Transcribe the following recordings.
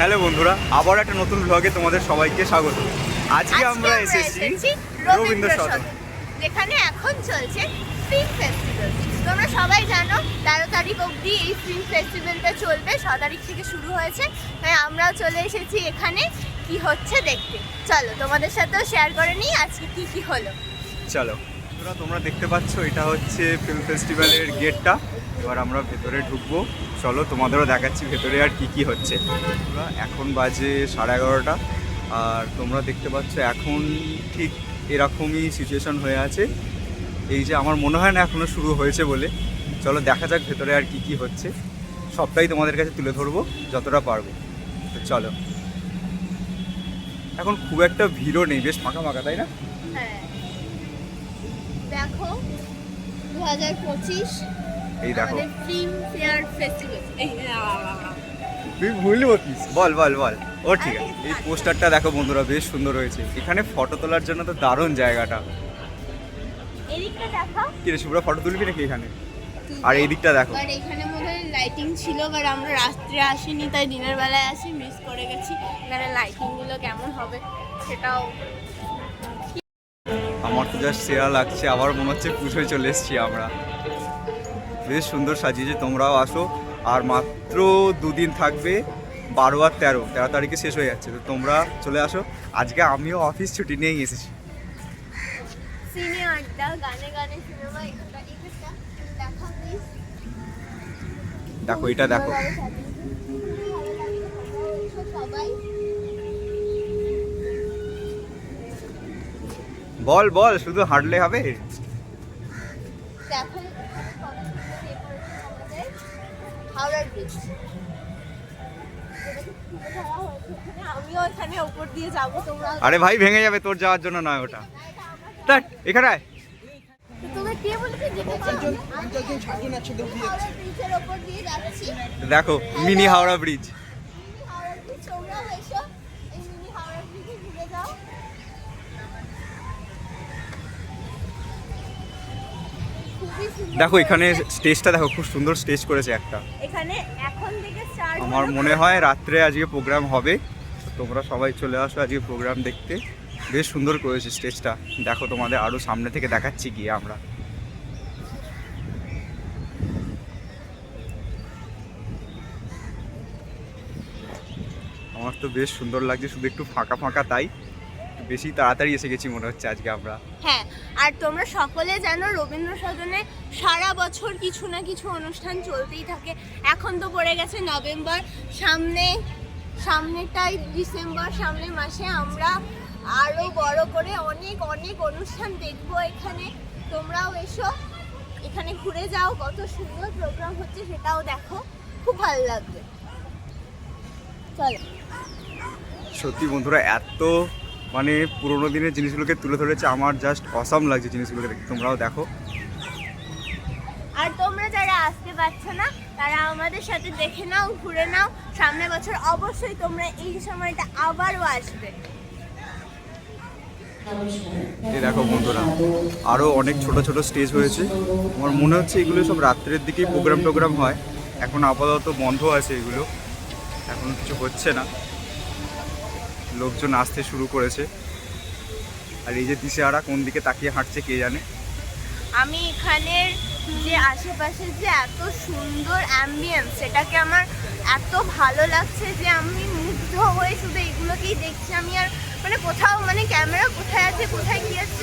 Hello বন্ধুরা আবার একটা নতুন ব্লগে তোমাদের সবাইকে স্বাগত। আজকে আমরা এসেছি রবীন্দ্র সদন। যেখানে এখন চলছে ফিল্ম ফেস্টিভ্যাল তোমরা সবাই জানো তেরো তারিখ অবধি এই ফিল্ম ফেস্টিভ্যালটা চলবে ছ তারিখ থেকে শুরু হয়েছে। তাই আমরাও চলে এসেছি এখানে কি হচ্ছে দেখতে। চলো তোমাদের সাথেও শেয়ার করে নিই আজকে কি কি হলো। চলো। বন্ধুরা তোমরা দেখতে পাচ্ছ এটা হচ্ছে ফিল্ম ফেস্টিভ্যালের গেটটা এবার আমরা ভেতরে ঢুকবো। চলো তোমাদেরও দেখাচ্ছি ভেতরে আর কি কি হচ্ছে। এখন বাজে সাড়ে এগারোটা। আর তোমরা দেখতে পাচ্ছ এখন ঠিক এরকমই সিচুয়েশন হয়ে আছে। এই যে আমার মনে হয় না এখনও শুরু হয়েছে বলে। চলো দেখা যাক ভেতরে আর কি কি হচ্ছে। সবটাই তোমাদের কাছে তুলে ধরবো, যতটা পারব। তো চলো। এখন খুব একটা ভিড়ও নেই, বেশ ফাঁকা ফাঁকা, তাই না? হ্যাঁ। দেখো দু হাজার পঁচিশ এই দেখো। ফিল্ম ফেয়ার ফেস্টিভ্যাল তুই ভুললি বলছিস। বল বল বল। ও ঠিক আছে। এই পোস্টারটা দেখো বন্ধুরা বেশ সুন্দর হয়েছে। এখানে ফটো তোলার জন্য তো দারুণ জায়গাটা। এদিকটা দেখো কি রে শুভ্রা ফটো তুলবি নাকি এখানে? আর এই দিকটা দেখো। আর এখানে মধ্যে লাইটিং ছিল বাট আমরা রাত্রে আসিনি তাই দিনের বেলায় আসি মিস করে গেছি। এখানে লাইটিংগুলো কেমন হবে সেটাও। আমার তো জাস্ট সেরা লাগছে আবার মনে হচ্ছে পুজোয় চলে এসেছি আমরা। বেশ সুন্দর সাজিয়েছে তোমরাও আসো। আর মাত্র দুদিন থাকবে বারো আর তেরো তেরো তারিখে শেষ হয়ে যাচ্ছে। তো তোমরা চলে আসো। আজকে আমিও অফিস ছুটি নিয়েই এসেছি। দেখো এটা দেখো। বল বল শুধু হাঁটলে হবে? হাওড়ার ব্রিজ আমিও এখানে উপর দিয়ে যাব তোমরা আরে ভাই ভেঙে যাবে তোর যাওয়ার জন্য নয় ওটা। ধ্যাৎ, এখানে আয়। দেখো মিনি হাওড়া ব্রিজ। দেখো এখানে স্টেজটা দেখো খুব সুন্দর স্টেজ করেছে একটা। এখানে এখন থেকে স্টার্ট আমার মনে হয় রাত্রে আজকে প্রোগ্রাম হবে। তোমরা সবাই চলে আসো আজকে প্রোগ্রাম দেখতে। বেশ সুন্দর করেছে স্টেজটা দেখো তোমাদের আরও সামনে থেকে দেখাচ্ছি গিয়ে আমরা। আমার তো বেশ সুন্দর লাগছে শুধু একটু ফাঁকা ফাঁকা তাই। বেশি তাড়াতাড়ি এসে গেছি মনে হচ্ছে আজকে আমরা। হ্যাঁ আর তোমরা সকলে জানো রবীন্দ্র সদনে সারা বছর কিছু না কিছু অনুষ্ঠান চলতেই থাকে। এখন তো পড়ে গেছে নভেম্বর সামনে সামনেটাই ডিসেম্বর সামনে মাসে আমরা আরও বড় করে অনেক অনেক অনুষ্ঠান দেখব এখানে। তোমরাও এসো এখানে ঘুরে যাও কত সুন্দর প্রোগ্রাম হচ্ছে সেটাও দেখো খুব ভালো লাগবে। চলো। সত্যি বন্ধুরা এত মানে পুরোনো দিনের জিনিসগুলোকে তুলে ধরেছে আমার জাস্ট অসাম লাগছে জিনিসগুলোকে দেখে তোমরাও দেখো। আর তোমরা যারা আসতে পারছ না তারা আমাদের সাথে দেখে নাও ঘুরে নাও। সামনের বছর অবশ্যই তোমরা এই সময়টা আবারও আসবে। এই দেখো বন্ধুরা আরও অনেক ছোট ছোট স্টেজ হয়েছে। আমার মনে হচ্ছে এগুলো সব রাত্রের দিকেই প্রোগ্রাম টোগ্রাম হয়। এখন আপাতত বন্ধ আছে এগুলো। এখন কিছু হচ্ছে না। লোকজন আসতে শুরু করেছে। আর এই যে দিশেহারা কোন দিকে তাকিয়ে হাঁটছে কে জানে? আমি এখানের যে আশেপাশে যে এত সুন্দর অ্যাম্বিয়েন্স সেটাকে আমার এত ভালো লাগছে যে আমি মুগ্ধ হয়ে শুধু এগুলোকেই দেখছি। আমি আর মানে কোথাও মানে ক্যামেরা কোথায় আছে, কোথায় কি আছে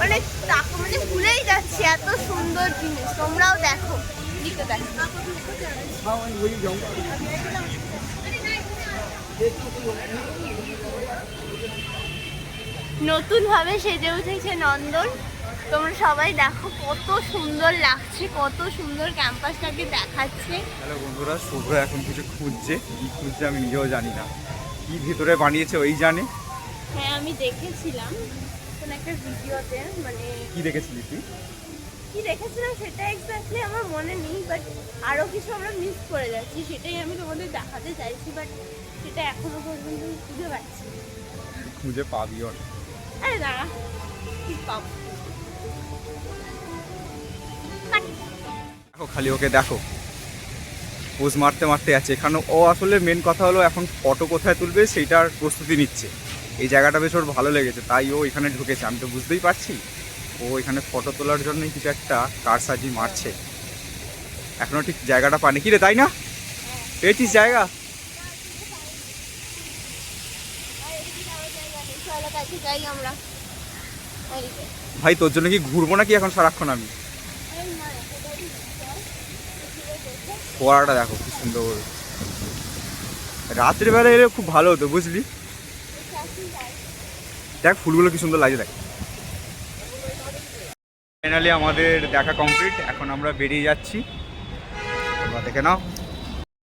মানে তাকে মানে ভুলেই যাচ্ছি এত সুন্দর জিনিস। তোমরাও দেখো দেখো। নতুনভাবে সেজে উঠেছে নন্দন। তোমরা সবাই দেখো কত সুন্দর লাগছে কত সুন্দর ক্যাম্পাসটাকে দেখাচ্ছে। হ্যালো বন্ধুরা শুভ্র এখন কিছু খুঁজছে কি খুঁজছে আমি নিজেও জানি না। কি ভিতরে বানিয়েছে ওই জানে? হ্যাঁ আমি দেখেছিলাম। কোন একটা ভিডিওতে মানে কি দেখেছিলি তুই? কি দেখেছিলাম সেটা এক্স্যাক্টলি আমার মনে নেই বাট আরও কিছু আমরা মিস করে যাচ্ছি সেটাই আমি তোমাদের দেখাতে চাইছি বাট সেটা এখনও পর্যন্ত খুঁজে পাচ্ছি। খুঁজে পাবিও না আরে দাঁড়া ঠিক পাবো? দেখো খালি ওকে দেখো। পোজ মারতে মারতে আছে এখানে ও আসলে মেন কথা হলো এখন ফটো কোথায় তুলবে সেইটার প্রস্তুতি নিচ্ছে। এই জায়গাটা বেশ ওর ভালো লেগেছে তাই ও এখানে ঢুকেছে আমি তো বুঝতেই পারছি। ও এখানে ফটো তোলার জন্যই কিছু একটা কারসাজি মারছে। এখনও ঠিক জায়গাটা পানি। কি রে, তাই না? পেয়েছিস জায়গা। ভাই, তোর জন্য কি ঘুরবো নাকি এখন সারাক্ষণ আমি। ফোয়ারাটা দেখো, কি সুন্দর। রাত্রিবেলা এলে খুব ভালো হতো, বুঝলি? দেখ, ফুলগুলো কি সুন্দর লাগে দেখ। ফাইনালি আমাদের দেখা কমপ্লিট এখন আমরা বেরিয়ে যাচ্ছি। তোমরা দেখে নাও।